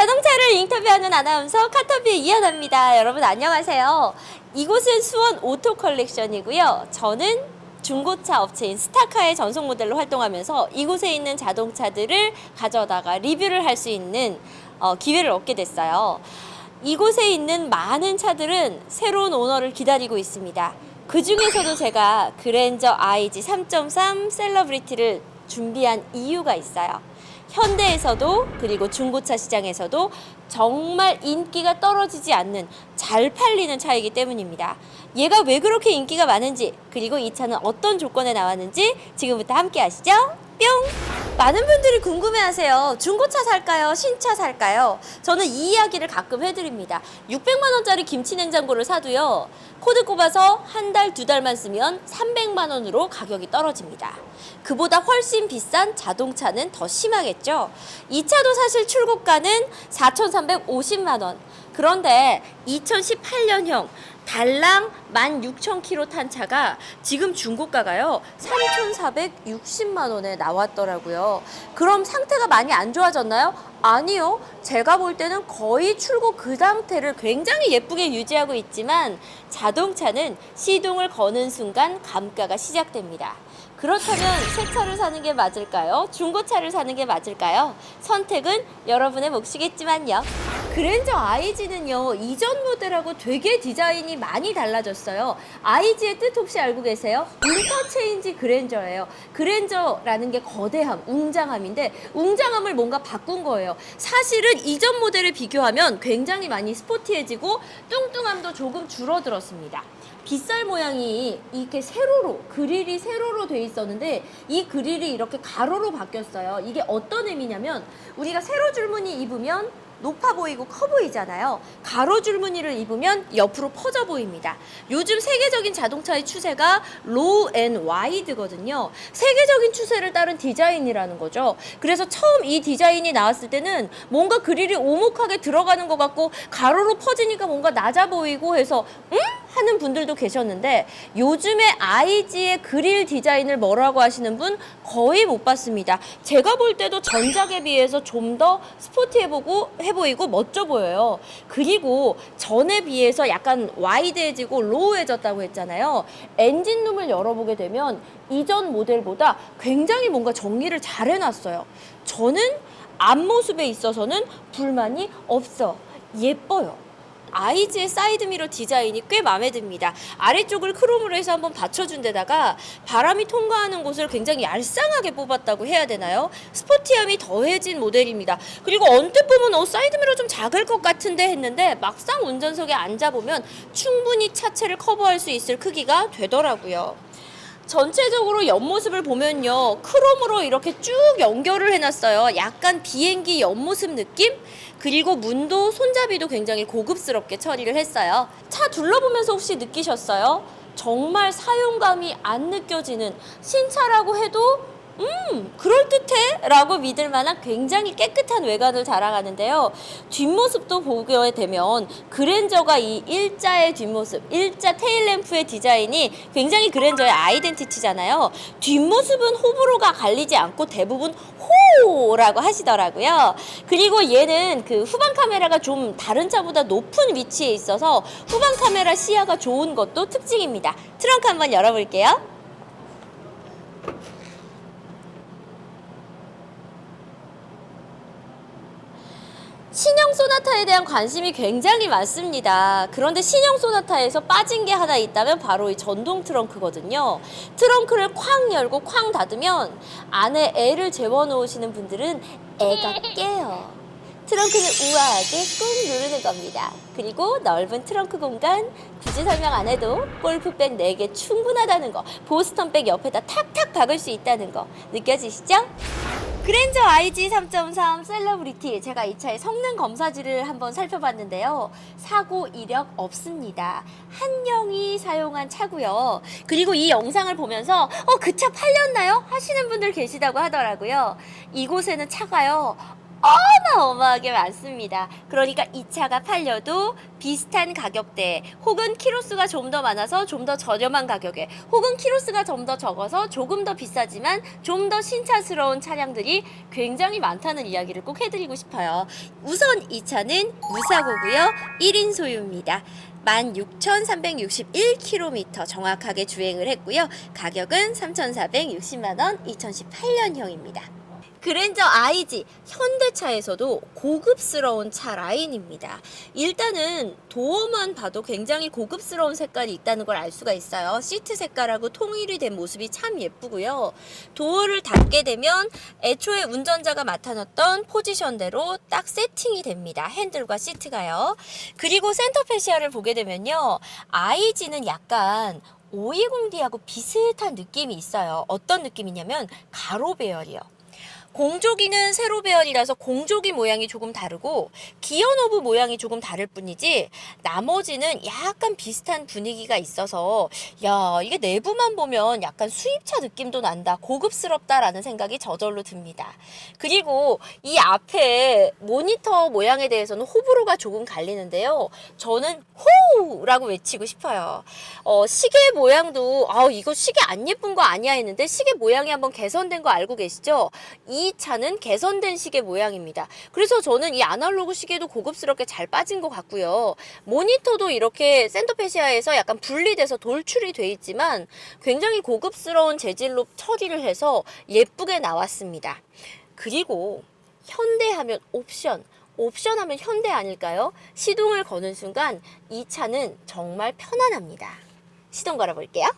자동차를 인터뷰하는 아나운서 카터비의 이하나입니다. 여러분 안녕하세요. 이곳은 수원 오토 컬렉션이고요. 저는 중고차 업체인 스타카의 전속 모델로 활동하면서 이곳에 있는 자동차들을 가져다가 리뷰를 할 수 있는 어, 기회를 얻게 됐어요. 이곳에 있는 많은 차들은 새로운 오너를 기다리고 있습니다. 그 중에서도 제가 그랜저 IG 3.3 셀러브리티를 준비한 이유가 있어요. 현대에서도 그리고 중고차 시장에서도 정말 인기가 떨어지지 않는 잘 팔리는 차이기 때문입니다. 얘가 왜 그렇게 인기가 많은지 그리고 이 차는 어떤 조건에 나왔는지 지금부터 함께 하시죠. 뿅! 많은 분들이 궁금해하세요. 중고차 살까요? 신차 살까요? 저는 이 이야기를 가끔 해드립니다. 600만 원짜리 김치 냉장고를 사도요. 코드 꼽아서 한 달, 두 달만 쓰면 300만 원으로 가격이 떨어집니다. 그보다 훨씬 비싼 자동차는 더 심하겠죠. 이 차도 사실 출고가는 4,350만 원. 그런데 2018년형 달랑 16,000km 탄 차가 지금 중고가가요 3,460만 원에 나왔더라고요. 그럼 상태가 많이 안 좋아졌나요? 아니요. 제가 볼 때는 거의 출고 그 상태를 굉장히 예쁘게 유지하고 있지만 자동차는 시동을 거는 순간 감가가 시작됩니다. 그렇다면 새 차를 사는 게 맞을까요? 중고차를 사는 게 맞을까요? 선택은 여러분의 몫이겠지만요. 그랜저 IG는요, 이전 모델하고 되게 디자인이 많이 달라졌어요. IG의 뜻 혹시 알고 계세요? 인터체인지 그랜저예요. 그랜저라는 게 거대함, 웅장함인데, 웅장함을 뭔가 바꾼 거예요. 사실은 이전 모델에 비교하면 굉장히 많이 스포티해지고, 뚱뚱함도 조금 줄어들었습니다. 빗살 모양이 이렇게 세로로 그릴이 세로로 돼 있었는데 이 그릴이 이렇게 가로로 바뀌었어요. 이게 어떤 의미냐면 우리가 세로 줄무늬 입으면 높아 보이고 커 보이잖아요. 가로 줄무늬를 입으면 옆으로 퍼져 보입니다. 요즘 세계적인 자동차의 추세가 로우 앤 와이드거든요. 세계적인 추세를 따른 디자인이라는 거죠. 그래서 처음 이 디자인이 나왔을 때는 뭔가 그릴이 오목하게 들어가는 것 같고 가로로 퍼지니까 뭔가 낮아 보이고 해서 응? 하는 분들도 계셨는데 요즘에 IG의 그릴 디자인을 뭐라고 하시는 분 거의 못 봤습니다. 제가 볼 때도 전작에 비해서 좀 더 스포티해 보고 해 보이고 멋져 보여요. 그리고 전에 비해서 약간 와이드해지고 로우해졌다고 했잖아요. 엔진룸을 열어보게 되면 이전 모델보다 굉장히 뭔가 정리를 잘 해놨어요. 저는 앞모습에 있어서는 불만이 없어. 예뻐요. 아이즈의 사이드미러 디자인이 꽤 마음에 듭니다. 아래쪽을 크롬으로 해서 한번 받쳐준 데다가 바람이 통과하는 곳을 굉장히 얄쌍하게 뽑았다고 해야 되나요? 스포티함이 더해진 모델입니다. 그리고 언뜻 보면 어, 사이드미러 좀 작을 것 같은데 했는데 막상 운전석에 앉아보면 충분히 차체를 커버할 수 있을 크기가 되더라고요. 전체적으로 옆모습을 보면요. 크롬으로 이렇게 쭉 연결을 해놨어요. 약간 비행기 옆모습 느낌? 그리고 문도 손잡이도 굉장히 고급스럽게 처리를 했어요. 차 둘러보면서 혹시 느끼셨어요? 정말 사용감이 안 느껴지는 신차라고 해도 음, 그럴듯해? 라고 믿을 만한 굉장히 깨끗한 외관을 자랑하는데요. 뒷모습도 보게 되면 그랜저가 이 일자의 뒷모습, 일자 테일램프의 디자인이 굉장히 그랜저의 아이덴티티잖아요. 뒷모습은 호불호가 갈리지 않고 대부분 호 라고 하시더라고요. 그리고 얘는 그 후방 카메라가 좀 다른 차보다 높은 위치에 있어서 후방 카메라 시야가 좋은 것도 특징입니다. 트렁크 한번 열어볼게요. 신형 소나타에 대한 관심이 굉장히 많습니다. 그런데 신형 소나타에서 빠진 게 하나 있다면 바로 이 전동 트렁크거든요. 트렁크를 쾅 열고 쾅 닫으면 안에 애를 재워놓으시는 분들은 애가 깨요. 트렁크는 우아하게 꾹 누르는 겁니다. 그리고 넓은 트렁크 공간 굳이 설명 안 해도 골프백 4개 충분하다는 거 보스턴백 옆에다 탁탁 박을 수 있다는 거 느껴지시죠? 그랜저 IG 3.3 셀러브리티. 제가 이 차의 성능 검사지를 한번 살펴봤는데요. 사고 이력 없습니다. 한영이 사용한 차고요. 그리고 이 영상을 보면서 어 그 차 팔렸나요? 하시는 분들 계시다고 하더라고요. 이곳에는 차가요 어마어마하게 많습니다. 그러니까 이 차가 팔려도 비슷한 가격대에 혹은 키로수가 좀 더 많아서 좀 더 저렴한 가격에 혹은 키로수가 좀 더 적어서 조금 더 비싸지만 좀 더 신차스러운 차량들이 굉장히 많다는 이야기를 꼭 해드리고 싶어요. 우선 이 차는 무사고고요. 1인 소유입니다. 16,361km 정확하게 주행을 했고요. 가격은 3,460만 원, 2018년형입니다. 그랜저 IG 현대차에서도 고급스러운 차 라인입니다. 일단은 도어만 봐도 굉장히 고급스러운 색깔이 있다는 걸 알 수가 있어요. 시트 색깔하고 통일이 된 모습이 참 예쁘고요. 도어를 닫게 되면 애초에 운전자가 맡아놨던 포지션대로 딱 세팅이 됩니다. 핸들과 시트가요. 그리고 센터 페시아를 보게 되면요. IG는 약간 520D하고 비슷한 느낌이 있어요. 어떤 느낌이냐면 가로 배열이요. 공조기는 세로 배열이라서 공조기 모양이 조금 다르고 기어 노브 모양이 조금 다를 뿐이지 나머지는 약간 비슷한 분위기가 있어서 야 이게 내부만 보면 약간 수입차 느낌도 난다 고급스럽다라는 생각이 저절로 듭니다. 그리고 이 앞에 모니터 모양에 대해서는 호불호가 조금 갈리는데요. 저는 호우라고 외치고 싶어요. 어, 시계 모양도 아 이거 시계 안 예쁜 거 아니야 했는데 시계 모양이 한번 개선된 거 알고 계시죠? 이 차는 개선된 시계 모양입니다. 그래서 저는 이 아날로그 시계도 고급스럽게 잘 빠진 것 같고요. 모니터도 이렇게 센터페시아에서 약간 분리돼서 돌출이 돼 있지만 굉장히 고급스러운 재질로 처리를 해서 예쁘게 나왔습니다. 그리고 현대하면 옵션. 옵션 하면 현대 아닐까요? 시동을 거는 순간 이 차는 정말 편안합니다. 시동 걸어볼게요.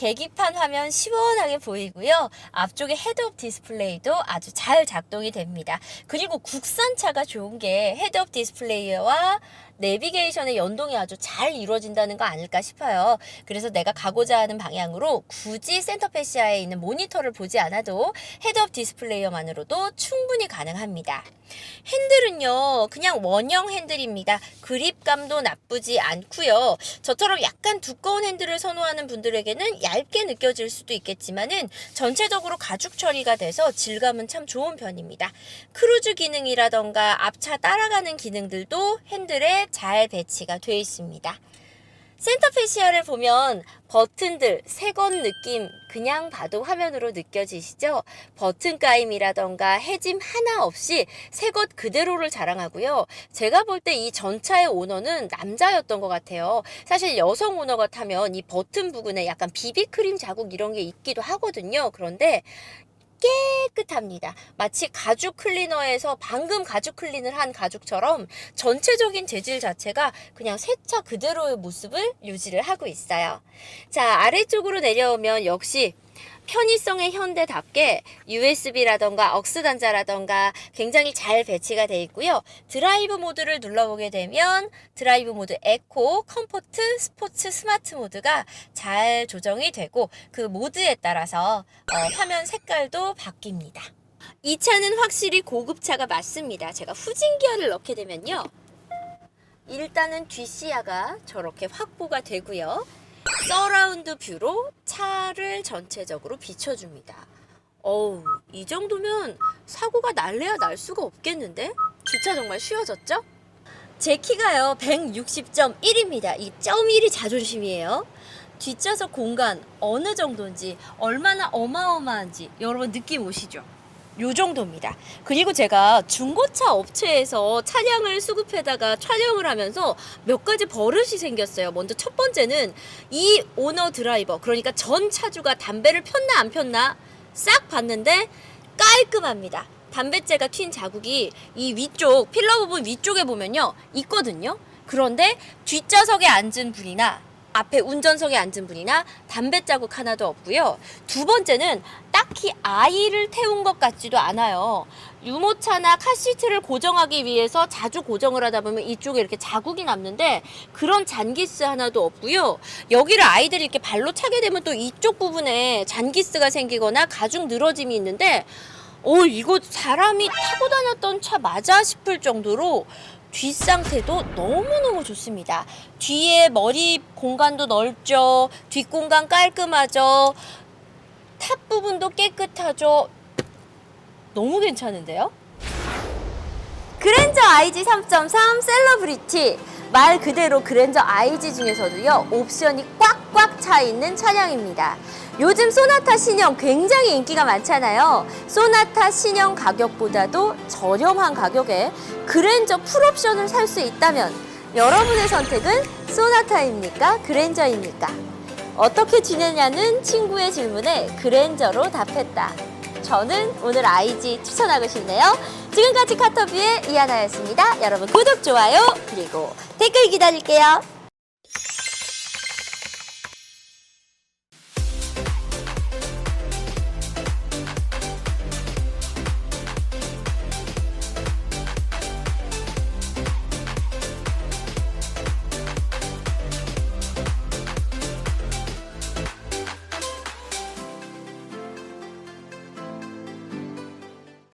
계기판 화면 시원하게 보이고요. 앞쪽에 헤드업 디스플레이도 아주 잘 작동이 됩니다. 그리고 국산차가 좋은 게 헤드업 디스플레이와 내비게이션의 연동이 아주 잘 이루어진다는 거 아닐까 싶어요. 그래서 내가 가고자 하는 방향으로 굳이 센터페시아에 있는 모니터를 보지 않아도 헤드업 디스플레이어만으로도 충분히 가능합니다. 핸들은요, 그냥 원형 핸들입니다. 그립감도 나쁘지 않고요. 저처럼 약간 두꺼운 핸들을 선호하는 분들에게는 얇게 느껴질 수도 있겠지만은 전체적으로 가죽 처리가 돼서 질감은 참 좋은 편입니다. 크루즈 기능이라던가 앞차 따라가는 기능들도 핸들에 잘 배치가 되어 있습니다. 센터페시아를 보면 버튼들 새건 느낌 그냥 봐도 화면으로 느껴지시죠? 버튼 까임이라던가 해짐 하나 없이 새것 그대로를 자랑하고요. 제가 볼 때 이 전차의 오너는 남자였던 것 같아요. 사실 여성 오너가 타면 이 버튼 부분에 약간 비비크림 자국 이런 게 있기도 하거든요. 그런데 깨끗합니다. 마치 가죽 클리너에서 방금 가죽 클린을 한 가죽처럼 전체적인 재질 자체가 그냥 새차 그대로의 모습을 유지를 하고 있어요. 자, 아래쪽으로 내려오면 역시 편의성의 현대답게 USB라던가 억스 단자라던가 굉장히 잘 배치가 되어 있고요. 드라이브 모드를 눌러보게 되면 드라이브 모드 에코, 컴포트, 스포츠, 스마트 모드가 잘 조정이 되고 그 모드에 따라서 어, 화면 색깔도 바뀝니다. 이 차는 확실히 고급차가 맞습니다. 제가 후진 기어를 넣게 되면요. 일단은 뒷시야가 저렇게 확보가 되고요. 서라운드 뷰로 차를 전체적으로 비춰줍니다. 어우, 이 정도면 사고가 날래야 날 수가 없겠는데? 주차 정말 쉬워졌죠? 제 키가요, 160.1입니다. 이 .1이 자존심이에요. 뒷좌석 공간 어느 정도인지, 얼마나 어마어마한지 여러분 느낌 오시죠? 요 정도입니다. 그리고 제가 중고차 업체에서 차량을 수급해다가 촬영을 하면서 몇 가지 버릇이 생겼어요. 먼저 첫 번째는 이 오너 드라이버, 그러니까 전 차주가 담배를 폈나 안 폈나 싹 봤는데 깔끔합니다. 담배째가 튄 자국이 이 위쪽, 필러 부분 위쪽에 보면요. 있거든요. 그런데 뒷좌석에 앉은 분이나 앞에 운전석에 앉은 분이나 담배 자국 하나도 없고요. 두 번째는 딱히 아이를 태운 것 같지도 않아요. 유모차나 카시트를 고정하기 위해서 자주 고정을 하다 보면 이쪽에 이렇게 자국이 남는데 그런 잔기스 하나도 없고요. 여기를 아이들이 이렇게 발로 차게 되면 또 이쪽 부분에 잔기스가 생기거나 가죽 늘어짐이 있는데 어 이거 사람이 타고 다녔던 차 맞아 싶을 정도로 뒷 상태도 너무너무 좋습니다. 뒤에 머리 공간도 넓죠. 뒷 공간 깔끔하죠. 탑 부분도 깨끗하죠. 너무 괜찮은데요? 그랜저 IG 3.3 셀러브리티 말 그대로 그랜저 IG 중에서도요 옵션이 꽉꽉 차 있는 차량입니다. 요즘 소나타 신형 굉장히 인기가 많잖아요. 소나타 신형 가격보다도 저렴한 가격에 그랜저 풀옵션을 살 수 있다면 여러분의 선택은 소나타입니까? 그랜저입니까? 어떻게 지내냐는 친구의 질문에 그랜저로 답했다. 저는 오늘 IG 추천하고 싶네요. 지금까지 카터뷰의 이하나였습니다. 여러분 구독, 좋아요, 그리고 댓글 기다릴게요.